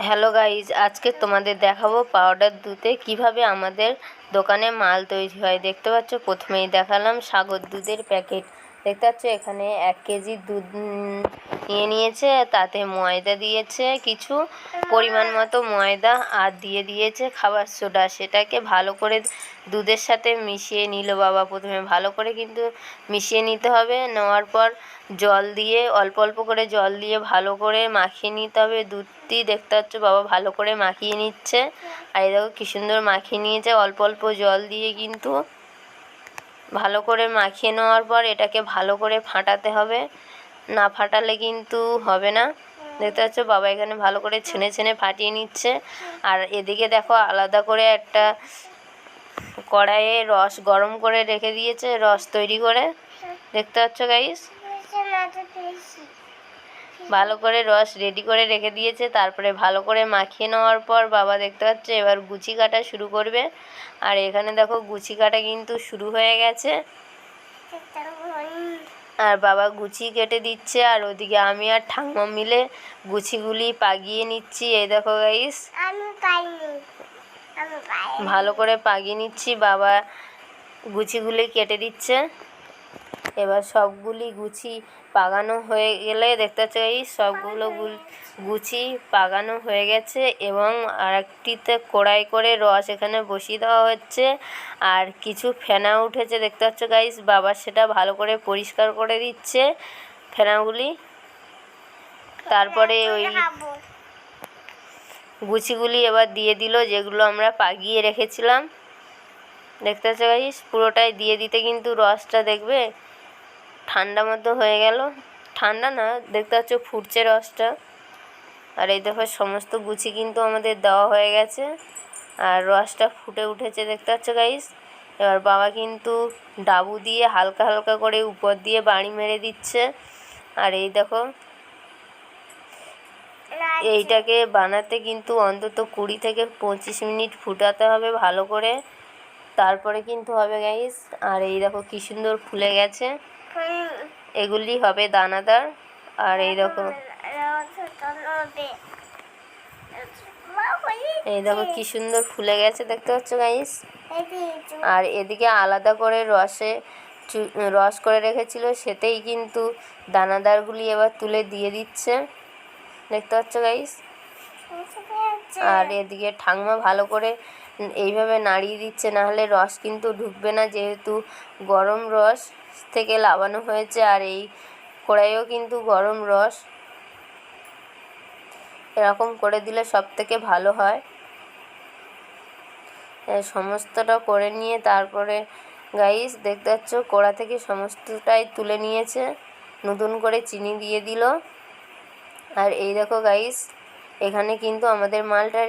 Hello guys আজকে তোমাদের দেখাবো পাউডার দুধে কীভাবে আমাদের দোকানে মাল তৈরি হয়। দেখতে পাচ্ছ? প্রথমেই দেখালাম সাগর দুধের প্যাকেট দেখতে পাচ্ছ, এখানে এক কেজি দুধ নিয়ে নিয়েছে, তাতে ময়দা দিয়েছে, কিছু পরিমাণ মতো ময়দা, আর দিয়ে দিয়েছে খাবার সোডা। সেটাকে ভালো করে দুধের সাথে মিশিয়ে নিল বাবা প্রথমে। ভালো করে কিন্তু মিশিয়ে নিতে হবে। নেওয়ার পর জল দিয়ে, অল্প অল্প করে জল দিয়ে ভালো করে মাখিয়ে নিতে হবে। দুধটি দেখতে পাচ্ছ, বাবা ভালো করে মাখিয়ে নিচ্ছে। আর এই দেখো কী সুন্দর মাখিয়ে নিয়েছে। অল্প অল্প জল দিয়ে কিন্তু ভালো করে মাখিয়ে নেওয়ার পর এটাকে ভালো করে ফাটাতে হবে। না ফাটালে কিন্তু হবে না। দেখতে পাচ্ছ বাবা এখানে ভালো করে ছেনে ছেনে ফাটিয়ে নিচ্ছে। আর এদিকে দেখো আলাদা করে একটা কড়াইয়ে রস গরম করে রেখে দিয়েছে, রস তৈরি করে। দেখতে পাচ্ছ গাইস ভালো করে রস রেডি করে রেখে দিয়েছে। তারপরে ভালো করে মাখিয়ে নেওয়ার পর বাবা দেখতে পাচ্ছে এবার গুচি কাটা শুরু করবে। আর এখানে দেখো গুচি কাটা কিন্তু শুরু হয়ে গেছে। আর বাবা গুচি কেটে দিচ্ছে আর ওদিকে আমি আর ঠাম্মা মিলে গুছিগুলি পাগিয়ে নিচ্ছি। এই দেখো গাইস ভালো করে পাগিয়ে নিচ্ছি। বাবা গুছিগুলি কেটে দিচ্ছে। এবার সবগুলি গুছি পাগানো হয়ে গেলে দেখতে এই সবগুলো গুছি পাগানো হয়ে গেছে এবং আরেকটিতে কড়াই করে রস এখানে বসিয়ে দেওয়া হচ্ছে। আর কিছু ফেনা উঠেছে দেখতে পাচ্ছ গাইস বাবা সেটা ভালো করে পরিষ্কার করে দিচ্ছে ফেনাগুলি। তারপরে ওই গুছিগুলি এবার দিয়ে দিল যেগুলো আমরা পাগিয়ে রেখেছিলাম। দেখতে পাচ্ছ গাইস পুরোটাই দিয়ে দিতে কিন্তু রসটা দেখবে। ঠান্ডা মতো হয়ে গেল। ঠান্ডা না, দেখতে পাচ্ছ ফুটছে রসটা। আর এই দেখো সমস্ত গুছি কিন্তু আমাদের দেওয়া হয়ে গেছে। আর রসটা ফুটে উঠেছে, দেখতে পাচ্ছ গাইস এবার বাবা কিন্তু ডাবু দিয়ে হালকা হালকা করে উপর দিয়ে বাড়ি মেরে দিচ্ছে। আর এই দেখো, এইটাকে বানাতে কিন্তু অন্তত কুড়ি থেকে পঁচিশ মিনিট ফুটাতে হবে ভালো করে। তারপরে কিন্তু হবে গাইস আর এই দেখো কী সুন্দর ফুলে গেছে। এগুলি হবে দানাদার, আর এই দেখো এই দেখো কি সুন্দর ফুলে গেছে, দেখতে পাচ্ছ গাইস আর এদিকে আলাদা করে রসে রস করে রেখেছিল, সেতেই কিন্তু দানাদারগুলি এবার তুলে দিয়ে দিচ্ছে। দেখতে পাচ্ছ গাইস আর এদিকে ঠাংমা ভালো করে এইভাবে নাড়িয়ে দিচ্ছে না হলে রস কিন্তু ঢুকবে না যেহেতু গরম রস থেকে লাবানো হয়েছে আর এই কড়াইও কিন্তু গরম রস। এরকম করে দিলে সব থেকে ভালো হয়। সমস্তটা করে নিয়ে তারপরে গাইস দেখতে পাচ্ছ কড়া থেকে সমস্তটাই তুলে নিয়েছে নতুন করে চিনি দিয়ে দিল। আর এই দেখো গাইস এখানে কিন্তু আমাদের মালটা